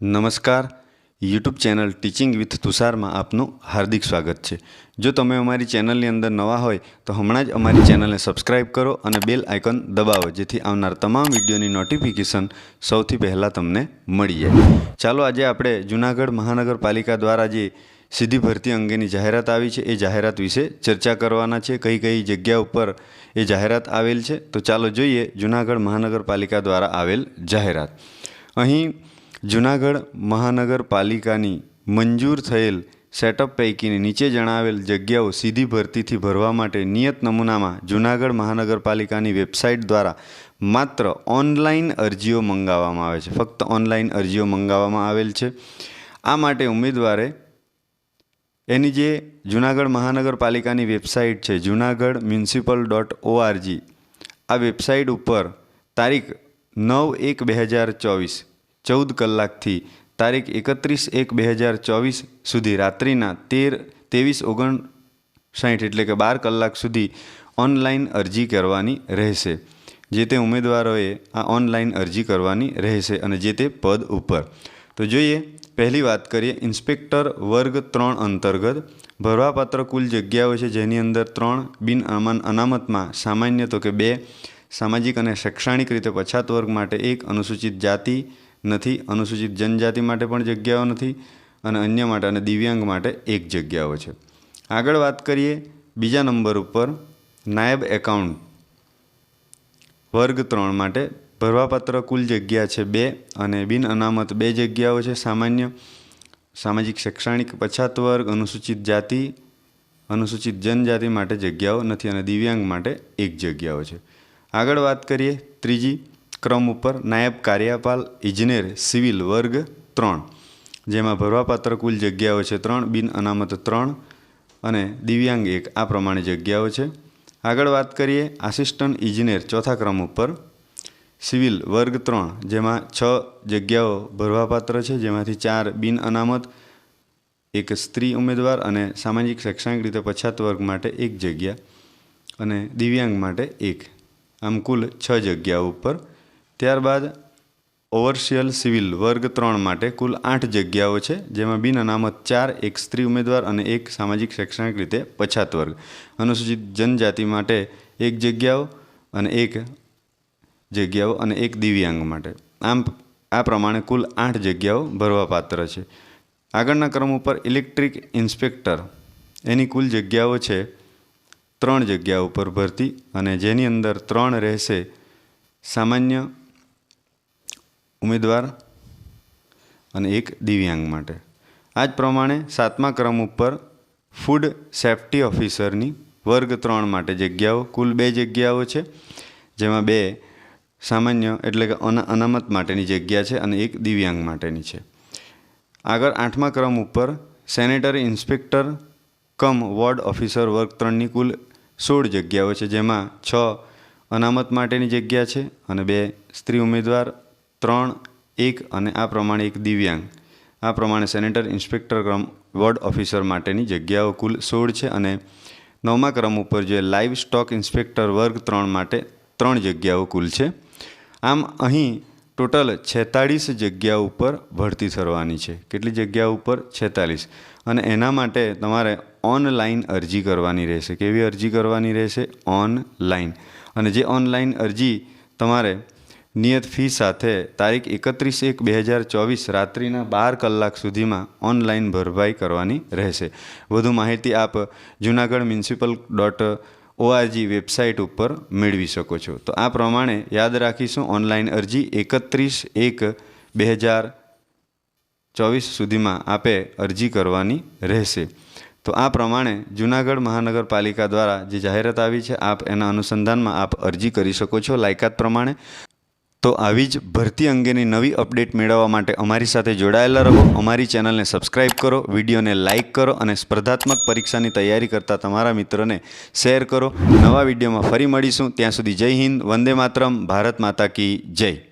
નમસ્કાર. YouTube channel teaching with તુષારમાં આપનું હાર્દિક સ્વાગત છે. જો તમે અમારી ચેનલની અંદર નવા હોય, તો હમણાં જ અમારી ચેનલને સબસ્ક્રાઇબ કરો અને બેલ આઇકન દબાવો, જેથી આવનાર તમામ વિડીયોની નોટિફિકેશન સૌથી પહેલાં તમને મળી જાય. ચાલો આજે આપણે જૂનાગઢ મહાનગરપાલિકા દ્વારા જે સીધી ભરતી અંગેની જાહેરાત આવી છે, એ જાહેરાત વિશે ચર્ચા કરવાના છે. કઈ કઈ જગ્યા ઉપર એ જાહેરાત આવેલ છે? તો ચાલો જોઈએ જૂનાગઢ મહાનગરપાલિકા દ્વારા આવેલ જાહેરાત. અહીં જૂનાગઢ મહાનગરપાલિકાની મંજૂર થયેલ સેટઅપ પૈકીની નીચે જણાવેલ જગ્યાઓ સીધી ભરતીથી ભરવા માટે નિયત નમૂનામાં જૂનાગઢ મહાનગરપાલિકાની વેબસાઇટ દ્વારા માત્ર ઓનલાઈન અરજીઓ મંગાવવામાં આવે છે. ફક્ત ઓનલાઈન અરજીઓ મંગાવવામાં આવેલ છે. આ માટે ઉમેદવારે એની જે જૂનાગઢ મહાનગરપાલિકાની વેબસાઇટ છે, જૂનાગઢ મ્યુનિસિપલ ડોટ ઓઆરજી, આ વેબસાઇટ ઉપર તારીખ નવ એક બે હજાર ચોવીસ ચૌદ કલાકથી તારીખ એકત્રીસ એક બે હજાર ચોવીસ સુધી રાત્રિના તેર, ત્રેવીસ ઓગણસાઠ એટલે કે બાર કલાક સુધી ઓનલાઈન અરજી કરવાની રહેશે. જે તે ઉમેદવારોએ આ ઓનલાઈન અરજી કરવાની રહેશે અને જે તે પદ ઉપર. તો જોઈએ, પહેલી વાત કરીએ, ઇન્સ્પેક્ટર વર્ગ ત્રણ અંતર્ગત. ભરવાપાત્ર કુલ જગ્યાઓ છે જેની અંદર ત્રણ બિન અમાન અનામતમાં સામાન્ય તો કે બે, સામાજિક અને શૈક્ષણિક રીતે પછાત વર્ગ માટે એક અનુસૂચિત જાતિ નથી, અનુસૂચિત જનજાતિ માટે પણ જગ્યાઓ નથી અને અન્ય માટે અને દિવ્યાંગ માટે એક જગ્યાઓ છે. આગળ વાત કરીએ બીજા નંબર ઉપર નાયબ એકાઉન્ટ વર્ગ ત્રણ માટે ભરવાપાત્ર કુલ જગ્યા છે બે અને બિન અનામત બે જગ્યાઓ છે. સામાન્ય સામાજિક શૈક્ષણિક પછાત વર્ગ, અનુસૂચિત જાતિ, અનુસૂચિત જનજાતિ માટે જગ્યાઓ નથી અને દિવ્યાંગ માટે એક જગ્યાઓ છે. આગળ વાત કરીએ ત્રીજી ક્રમ ઉપર નાયબ કાર્યપાલ ઇજનેર સિવિલ વર્ગ ત્રણ, જેમાં ભરવાપાત્ર કુલ જગ્યાઓ છે ત્રણ, બિન અનામત ત્રણ અને દિવ્યાંગ એક. આ પ્રમાણે જગ્યાઓ છે. આગળ વાત કરીએ આસિસ્ટન્ટ ઇજનેર ચોથા ક્રમ ઉપર સિવિલ વર્ગ ત્રણ, જેમાં છ જગ્યાઓ ભરવાપાત્ર છે, જેમાંથી ચાર બિન અનામત, એક સ્ત્રી ઉમેદવાર અને સામાજિક શૈક્ષણિક રીતે પછાત વર્ગ માટે એક જગ્યા અને દિવ્યાંગ માટે એક. આમ કુલ છ જગ્યાઓ ઉપર ત્યારબાદ ઓવર્શિયલ સિવિલ વર્ગ ત્રણ માટે કુલ આઠ જગ્યાઓ છે, જેમાં બિન અનામત ચાર, એક સ્ત્રી ઉમેદવાર અને એક સામાજિક શૈક્ષણિક રીતે પછાત વર્ગ. અનુસૂચિત જનજાતિ માટે એક જગ્યાઓ અને એક જગ્યાઓ અને એક દિવ્યાંગ માટે. આમ, આ પ્રમાણે કુલ આઠ જગ્યાઓ ભરવાપાત્ર છે. આગળના ક્રમ ઉપર ઇલેક્ટ્રિક ઇન્સ્પેક્ટર. એની કુલ જગ્યાઓ છે ત્રણ જગ્યા ઉપર ભરતી અને જેની અંદર ત્રણ રહેશે સામાન્ય ઉમેદવાર અને એક દિવ્યાંગ માટે. આ જ પ્રમાણે સાતમા ક્રમ ઉપર ફૂડ સેફ્ટી ઓફિસરની વર્ગ ત્રણ માટે જગ્યાઓ, કુલ બે જગ્યાઓ છે, જેમાં બે સામાન્ય એટલે કે અના, અનામત માટેની જગ્યા છે અને એક દિવ્યાંગ માટેની છે. આગળ આઠમા ક્રમ ઉપર sanitary inspector cum ward officer વર્ગ ત્રણની કુલ સોળ જગ્યાઓ છે, જેમાં છ અનામત માટેની જગ્યા છે અને બે સ્ત્રી ઉમેદવાર ત્રણ, એક અને આ પ્રમાણે એક દિવ્યાંગ. આ પ્રમાણે સેનેટર ઇન્સ્પેક્ટર ક્રમ વોર્ડ ઓફિસર માટેની જગ્યાઓ કુલ સોળ છે અને નવમા ક્રમ ઉપર જે લાઇવ સ્ટોક ઇન્સ્પેક્ટર વર્ગ ત્રણ માટે ત્રણ જગ્યાઓ કુલ છે. આમ અહીં ટોટલ છેતાળીસ જગ્યા ઉપર ભરતી થવાની છે. કેટલી જગ્યા ઉપર? છેતાલીસ અને એના માટે તમારે ઓનલાઈન અરજી કરવાની રહેશે. કેવી અરજી કરવાની રહેશે? ઓનલાઈન. અને જે ઓનલાઈન અરજી તમારે નિયત ફી સાથે તારીખ એકત્રીસ એક બે હજાર ચોવીસ રાત્રિના બાર કલાક સુધીમાં ઓનલાઈન ભરપાઈ કરવાની રહેશે. વધુ માહિતી આપ Junagadh municipal dot O R G website ઉપર મેળવી શકો છો. તો આ પ્રમાણે યાદ રાખીશું, ઓનલાઈન અરજી એકત્રીસ એક બે હજાર ચોવીસ સુધીમાં આપે અરજી કરવાની રહેશે. તો આ પ્રમાણે જૂનાગઢ મહાનગરપાલિકા દ્વારા જે જાહેરાત આવી છે, આપ એના અનુસંધાનમાં આપ અરજી કરી શકો છો. લાયકાત પ્રમાણે તો આવી જ ભરતી અંગેની નવી અપડેટ મેળવવા માટે અમારી સાથે જોડાયેલા રહો. અમારી ચેનલને સબસ્ક્રાઇબ કરો, વિડીયોને લાઇક કરો અને સ્પર્ધાત્મક પરીક્ષાની તૈયારી કરતા તમારા મિત્રોને શેર કરો. નવા વિડીયોમાં ફરી મળીશું. ત્યાં સુધી જય હિન્દ, વંદે માતરમ, ભારત માતા કી જય.